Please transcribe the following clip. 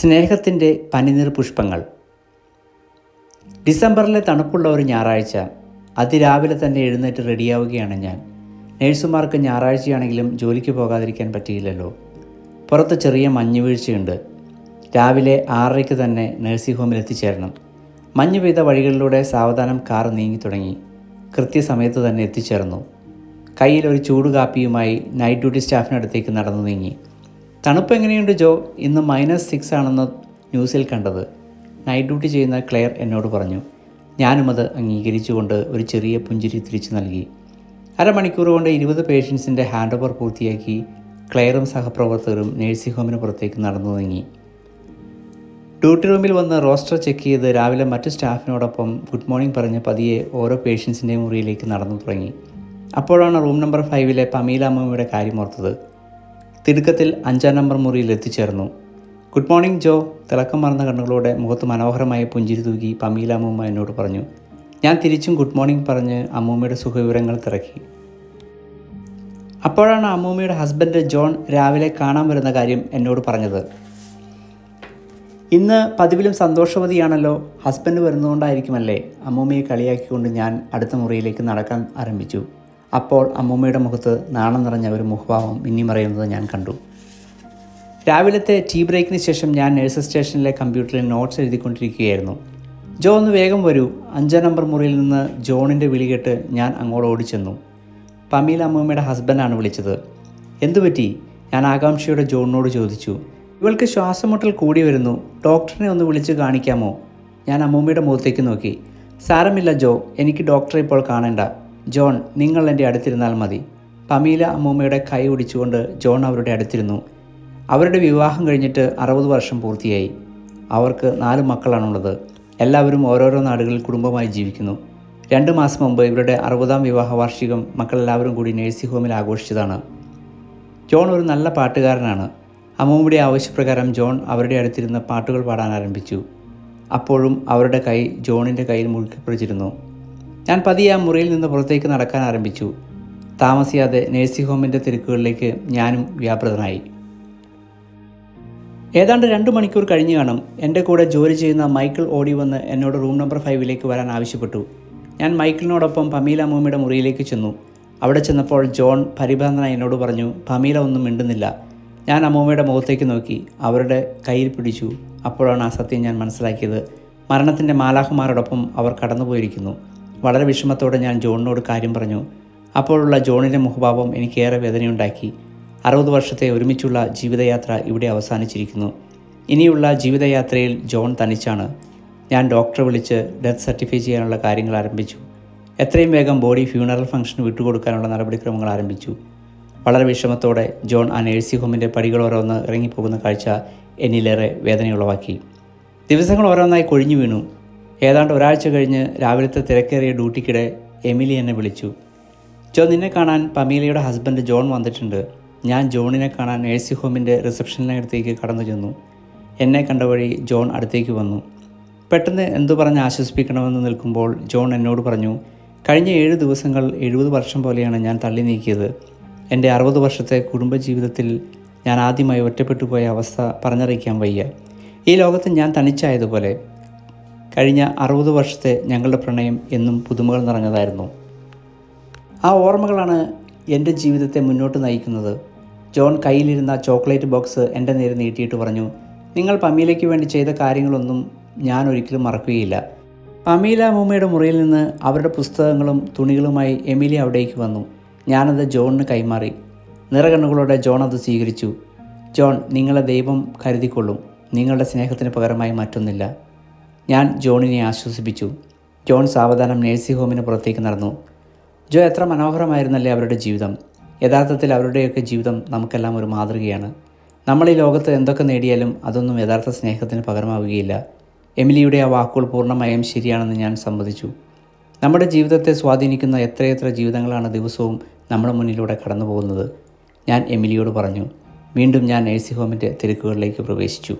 സ്നേഹത്തിന്റെ പനിനീർ പുഷ്പങ്ങൾ. ഡിസംബറിലെ തണുപ്പുള്ള ഒരു ഞായറാഴ്ച അതിരാവിലെ തന്നെ എഴുന്നേറ്റ് റെഡിയാവുകയാണ് ഞാൻ. നേഴ്സുമാർക്ക് ഞായറാഴ്ചയാണെങ്കിലും ജോലിക്ക് പോകാതിരിക്കാൻ പറ്റിയില്ലല്ലോ. പുറത്ത് ചെറിയ മഞ്ഞ് വീഴ്ചയുണ്ട്. രാവിലെ ആറരയ്ക്ക് തന്നെ നഴ്സിംഗ് ഹോമിൽ എത്തിച്ചേരണം. മഞ്ഞ് പെയ്ത വഴികളിലൂടെ സാവധാനം കാർ നീങ്ങി തുടങ്ങി. കൃത്യസമയത്ത് തന്നെ എത്തിച്ചേർന്നു. കയ്യിൽ ഒരു ചൂട് കാപ്പിയുമായി നൈറ്റ് ഡ്യൂട്ടി സ്റ്റാഫിനടുത്തേക്ക് നടന്നു നീങ്ങി. തണുപ്പ് എങ്ങനെയുണ്ട് ജോ? ഇന്ന് മൈനസ് സിക്സ് ആണെന്ന് ന്യൂസിൽ കണ്ടത്. നൈറ്റ് ഡ്യൂട്ടി ചെയ്യുന്ന ക്ലെയർ എന്നോട് പറഞ്ഞു. ഞാനും അത് അംഗീകരിച്ചുകൊണ്ട് ഒരു ചെറിയ പുഞ്ചിരി തിരിച്ചു നൽകി. അരമണിക്കൂർ കൊണ്ട് ഇരുപത് പേഷ്യൻസിന്റെ ഹാൻഡ് ഓവർ പൂർത്തിയാക്കി ക്ലെയറും സഹപ്രവർത്തകരും നേഴ്സിംഗ് ഹോമിന് പുറത്തേക്ക് നടന്നു നീങ്ങി. ഡ്യൂട്ടി റൂമിൽ വന്ന് റോസ്റ്റർ ചെക്ക് ചെയ്ത് രാവിലെ മറ്റു സ്റ്റാഫിനോടൊപ്പം ഗുഡ് മോർണിംഗ് പറഞ്ഞ് പതിയെ ഓരോ പേഷ്യൻസിന്റെ മുറിയിലേക്ക് നടന്നു തുടങ്ങി. അപ്പോഴാണ് റൂം നമ്പർ ഫൈവിലെ പമീല അമ്മയുടെ കാര്യം ഓർത്തത്. തിടുക്കത്തിൽ അഞ്ചാം നമ്പർ മുറിയിൽ എത്തിച്ചേർന്നു. ഗുഡ് മോർണിംഗ് ജോ തിളക്കം മറന്ന കണ്ണുകളോടെ മുഖത്ത് മനോഹരമായ പുഞ്ചിരി തൂകി പമീല അമ്മൂമ്മ എന്നോട് പറഞ്ഞു. ഞാൻ തിരിച്ചും ഗുഡ് മോർണിംഗ് പറഞ്ഞ് അമ്മൂമ്മയുടെ സുഖവിവരങ്ങൾ തിരക്കി അപ്പോഴാണ് അമ്മൂമ്മയുടെ ഹസ്ബൻഡ് ജോൺ രാവിലെ കാണാൻ വരുന്ന കാര്യം എന്നോട് പറഞ്ഞത്. ഇന്ന് പതിവിലും സന്തോഷവതിയാണല്ലോ ഹസ്ബൻഡ് വരുന്നതുകൊണ്ടായിരിക്കുമല്ലേ അമ്മൂമ്മയെ കളിയാക്കിക്കൊണ്ട് ഞാൻ അടുത്ത മുറിയിലേക്ക് നടക്കാൻ ആരംഭിച്ചു. അപ്പോൾ അമ്മൂമ്മയുടെ മുഖത്ത് നാണം നിറഞ്ഞ ഒരു മുഖഭാവം മിന്നിമറയുന്നത് ഞാൻ കണ്ടു. രാവിലത്തെ ടീ ബ്രേക്കിന് ശേഷം ഞാൻ നഴ്സ് സ്റ്റേഷനിലെ കമ്പ്യൂട്ടറിൽ നോട്ട്സ് എഴുതിക്കൊണ്ടിരിക്കുകയായിരുന്നു. ജോ ഒന്ന് വേഗം വരൂ. അഞ്ചാം നമ്പർ മുറിയിൽ നിന്ന് ജോണിന്റെ വിളി കേട്ട് ഞാൻ അങ്ങോട്ട് ഓടിച്ചെന്നു. പമീല അമ്മൂമ്മയുടെ ഹസ്ബൻഡാണ് വിളിച്ചത്. എന്തുപറ്റി ഞാൻ ആകാംക്ഷയോടെ ജോണിനോട് ചോദിച്ചു. ഇവൾക്ക് ശ്വാസമുട്ടൽ കൂടി വരുന്നു. ഡോക്ടറിനെ ഒന്ന് വിളിച്ച് കാണിക്കാമോ? ഞാൻ അമ്മൂമ്മയുടെ മുഖത്തേക്ക് നോക്കി. സാരമില്ല ജോ. എനിക്ക് ഡോക്ടറെ ഇപ്പോൾ കാണേണ്ട. ജോൺ നിങ്ങൾ എന്റെ അടുത്തിരുന്നാൽ മതി. പമീല അമ്മൂമ്മയുടെ കൈ ഒടിച്ചുകൊണ്ട് ജോൺ അവരുടെ അടുത്തിരുന്നു. അവരുടെ വിവാഹം കഴിഞ്ഞിട്ട് അറുപത് വർഷം പൂർത്തിയായി. അവർക്ക് നാല് മക്കളാണുള്ളത്. എല്ലാവരും ഓരോരോ നാടുകളിൽ കുടുംബമായി ജീവിക്കുന്നു. രണ്ട് മാസം മുമ്പ് ഇവരുടെ അറുപതാം വിവാഹ വാർഷികം മക്കളെല്ലാവരും കൂടി നേഴ്സിംഗ് ഹോമിൽ ആഘോഷിച്ചതാണ്. ജോൺ ഒരു നല്ല പാട്ടുകാരനാണ്. അമ്മൂമ്മയുടെ ആവശ്യപ്രകാരം ജോൺ അവരുടെ അടുത്തിരുന്ന് പാട്ടുകൾ പാടാൻ ആരംഭിച്ചു. അപ്പോഴും അവരുടെ കൈ ജോണിന്റെ കയ്യിൽ മുഴുക്കിപ്പിടിച്ചിരുന്നു ഞാൻ പതിയെ ആ മുറിയിൽ നിന്ന് പുറത്തേക്ക് നടക്കാൻ ആരംഭിച്ചു. താമസിയാതെ നേഴ്സിംഗ് ഹോമിന്റെ തിരക്കുകളിലേക്ക് ഞാനും വ്യാപൃതനായി. ഏതാണ്ട് രണ്ട് മണിക്കൂർ കഴിഞ്ഞു കാണും എന്റെ കൂടെ ജോലി ചെയ്യുന്ന മൈക്കിൾ ഓടി വന്ന് എന്നോട് റൂം നമ്പർ ഫൈവിലേക്ക് വരാൻ ആവശ്യപ്പെട്ടു. ഞാൻ മൈക്കിളിനോടൊപ്പം പമീല മൂമിയുടെ മുറിയിലേക്ക് ചെന്നു. അവിടെ ചെന്നപ്പോൾ ജോൺ പരിഭ്രാന്തനായി എന്നോട് പറഞ്ഞു പമീല ഒന്നും മിണ്ടുന്നില്ല. ഞാൻ അമ്മൂമ്മയുടെ മുഖത്തേക്ക് നോക്കി അവരുടെ കയ്യിൽ പിടിച്ചു. അപ്പോഴാണ് ആ സത്യം ഞാൻ മനസ്സിലാക്കിയത്. മരണത്തിന്റെ മാലാഹുമാരോടൊപ്പം അവർ കടന്നുപോയിരിക്കുന്നു. വളരെ വിഷമത്തോടെ ഞാൻ ജോണിനോട് കാര്യം പറഞ്ഞു. അപ്പോഴുള്ള ജോണിന്റെ മുഖഭാവം എനിക്കേറെ വേദനയുണ്ടാക്കി. അറുപത് വർഷത്തെ ഒരുമിച്ചുള്ള ജീവിതയാത്ര ഇവിടെ അവസാനിച്ചിരിക്കുന്നു. ഇനിയുള്ള ജീവിതയാത്രയിൽ ജോൺ തനിച്ചാണ്. ഞാൻ ഡോക്ടറെ വിളിച്ച് ഡെത്ത് സർട്ടിഫൈ ചെയ്യാനുള്ള കാര്യങ്ങൾ ആരംഭിച്ചു. എത്രയും വേഗം ബോഡി ഫ്യൂണറൽ ഫംഗ്ഷന് വിട്ടുകൊടുക്കാനുള്ള നടപടിക്രമങ്ങൾ ആരംഭിച്ചു. വളരെ വിഷമത്തോടെ ജോൺ ആ നേഴ്സിംഗ് ഹോമിന്റെ പടികൾ ഓരോന്ന് ഇറങ്ങിപ്പോകുന്ന കാഴ്ച എന്നിലേറെ വേദനയുളവാക്കി. ദിവസങ്ങൾ ഓരോന്നായി കൊഴിഞ്ഞു വീണു. ഏതാണ്ട് ഒരാഴ്ച കഴിഞ്ഞ് രാവിലത്തെ തിരക്കേറിയ ഡ്യൂട്ടിക്കിടെ എമിലി എന്നെ വിളിച്ചു. ചോ നിന്നെ കാണാൻ പമീലയുടെ ഹസ്ബൻഡ് ജോൺ വന്നിട്ടുണ്ട്. ഞാൻ ജോണിനെ കാണാൻ നേഴ്സിംഗ് ഹോമിന്റെ റിസപ്ഷനിനടുത്തേക്ക് കടന്നു ചെന്നു. എന്നെ കണ്ട വഴി ജോൺ അടുത്തേക്ക് വന്നു. പെട്ടെന്ന് എന്തു പറഞ്ഞ് ആശ്വസിപ്പിക്കണമെന്ന് നിൽക്കുമ്പോൾ ജോൺ എന്നോട് പറഞ്ഞു കഴിഞ്ഞ ഏഴ് ദിവസങ്ങൾ എഴുപത് വർഷം പോലെയാണ് ഞാൻ തള്ളി നീക്കിയത്. എന്റെ അറുപത് വർഷത്തെ കുടുംബജീവിതത്തിൽ ഞാൻ ആദ്യമായി ഒറ്റപ്പെട്ടു പോയ അവസ്ഥ പറഞ്ഞറിയിക്കാൻ വയ്യ. ഈ ലോകത്ത് ഞാൻ തനിച്ചായതുപോലെ. കഴിഞ്ഞ അറുപത് വർഷത്തെ ഞങ്ങളുടെ പ്രണയം എന്നും പുതുമകൾ നിറഞ്ഞതായിരുന്നു. ആ ഓർമ്മകളാണ് എന്റെ ജീവിതത്തെ മുന്നോട്ട് നയിക്കുന്നത്. ജോൺ കയ്യിലിരുന്ന ചോക്ലേറ്റ് ബോക്സ് എന്റെ നേരെ നീട്ടിയിട്ട് പറഞ്ഞു നിങ്ങൾ പമീലയ്ക്ക് വേണ്ടി ചെയ്ത കാര്യങ്ങളൊന്നും ഞാൻ ഒരിക്കലും മറക്കുകയില്ല പമീല അമ്മൂമ്മയുടെ മുറിയിൽ നിന്ന് അവരുടെ പുസ്തകങ്ങളും തുണികളുമായി എമിലി അവിടേക്ക് വന്നു. ഞാനത് ജോണിന് കൈമാറി. നിറകണ്ണുകളോടെ ജോൺ അത് സ്വീകരിച്ചു. ജോൺ നിങ്ങളെ ദൈവം കരുതിക്കൊള്ളും. നിങ്ങളുടെ സ്നേഹത്തിന് പകരമായി മറ്റൊന്നില്ല. ഞാൻ ജോണിനെ ആശ്വസിപ്പിച്ചു. ജോൺ സാവധാനം നേഴ്സിംഗ് ഹോമിന് പുറത്തേക്ക് നടന്നു. ജോ എത്ര മനോഹരമായിരുന്നല്ലേ അവരുടെ ജീവിതം. യഥാർത്ഥത്തിൽ അവരുടെയൊക്കെ ജീവിതം നമുക്കെല്ലാം ഒരു മാതൃകയാണ്. നമ്മൾ ഈ ലോകത്ത് എന്തൊക്കെ നേടിയാലും അതൊന്നും യഥാർത്ഥ സ്നേഹത്തിന് പകരമാവുകയില്ല. എമിലിയുടെ ആ വാക്കുകൾ പൂർണമായും ശരിയാണെന്ന് ഞാൻ സമ്മതിച്ചു. നമ്മുടെ ജീവിതത്തെ സ്വാധീനിക്കുന്ന എത്രയെത്ര ജീവിതങ്ങളാണ് ദിവസവും നമ്മുടെ മുന്നിലൂടെ കടന്നു പോകുന്നത് ഞാൻ എമിലിയോട് പറഞ്ഞു. വീണ്ടും ഞാൻ നേഴ്സിംഗ് ഹോമിന്റെ തിരക്കുകളിലേക്ക് പ്രവേശിച്ചു.